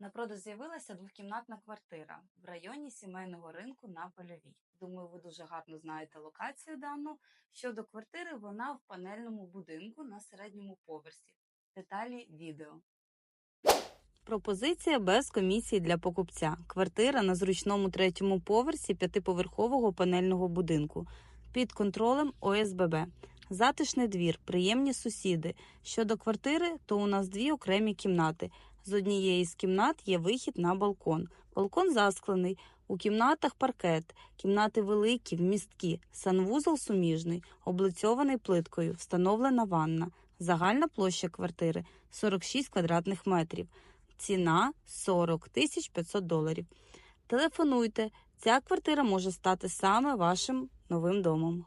На продаж з'явилася двохкімнатна квартира в районі сімейного ринку на Польовій. Думаю, ви дуже гарно знаєте локацію дану. Щодо квартири, вона в панельному будинку на середньому поверсі. Деталі відео. Пропозиція без комісії для покупця. Квартира на зручному третьому поверсі п'ятиповерхового панельного будинку під контролем ОСББ. Затишний двір, приємні сусіди. Щодо квартири, то у нас дві окремі кімнати. З однієї з кімнат є вихід на балкон. Балкон засклений. У кімнатах паркет, кімнати великі, вмісткі, санвузол суміжний, облицьований плиткою, встановлена ванна. Загальна площа квартири 46 квадратних метрів. Ціна 40 тисяч 500 доларів. Телефонуйте. Ця квартира може стати саме вашим новим домом.